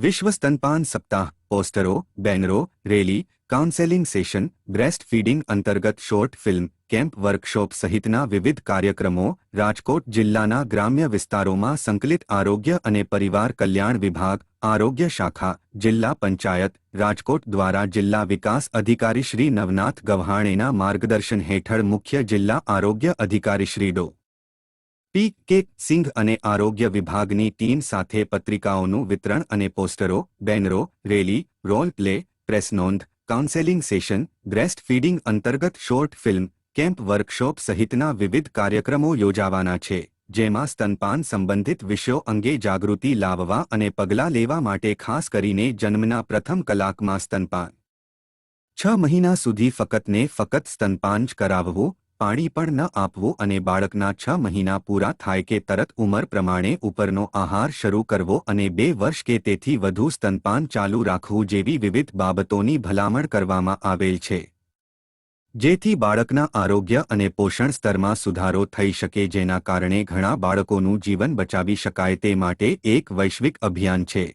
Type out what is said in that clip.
વિશ્વ સ્તનપાન સપ્તાહ પોસ્ટરો બેનરો rally counselling session breast feeding અંતર્ગત શોર્ટ ફિલ્મ કેમ્પ વર્કશોપ સહિતના વિવિધ કાર્યક્રમો રાજકોટ જિલ્લાના ગ્રામ્ય વિસ્તારોમાં સંકલિત આરોગ્ય અને પરિવાર કલ્યાણ વિભાગ આરોગ્ય શાખા જિલ્લા પંચાયત રાજકોટ દ્વારા જિલ્લા વિકાસ અધિકારી શ્રી નવનાથ ગવ્હાણેના માર્ગદર્શન હેઠળ મુખ્ય જિલ્લા આરોગ્ય અધિકારી શ્રી ડો પી કે સિંઘ અને આરોગ્ય વિભાગની ટીમ સાથે પત્રિકાઓનું વિતરણ અને પોસ્ટરો, બેનરો, રેલી, રોલ પ્લે, પ્રેસ નોંધ, કાઉન્સેલિંગ સેશન, બ્રેસ્ટ ફીડિંગ અંતર્ગત શોર્ટ ફિલ્મ, કેમ્પ વર્કશોપ સહિતના વિવિધ કાર્યક્રમો યોજાવાના છે, જેમાં સ્તનપાન સંબંધિત વિષયો અંગે જાગૃતિ લાવવા અને પગલાં લેવા માટે ખાસ કરીને જન્મના પ્રથમ કલાકમાં સ્તનપાન. છ મહિના સુધી ફકતને ફકત સ્તનપાન જ કરાવવું પાણી પણ ન આપવું અને બાળકના છ મહિના પૂરા થાય કે તરત ઉંમર પ્રમાણે ઉપરનો આહાર શરૂ કરવો અને બે વર્ષ કે તેથી વધુ સ્તનપાન ચાલુ રાખવું જેવી વિવિધ બાબતોની ભલામણ કરવામાં આવેલ છે. જેથી બાળકના આરોગ્ય અને પોષણ સ્તરમાં સુધારો થઈ શકે જેના કારણે ઘણા બાળકોનું જીવન બચાવી શકાય તે માટે એક વૈશ્વિક અભિયાન છે.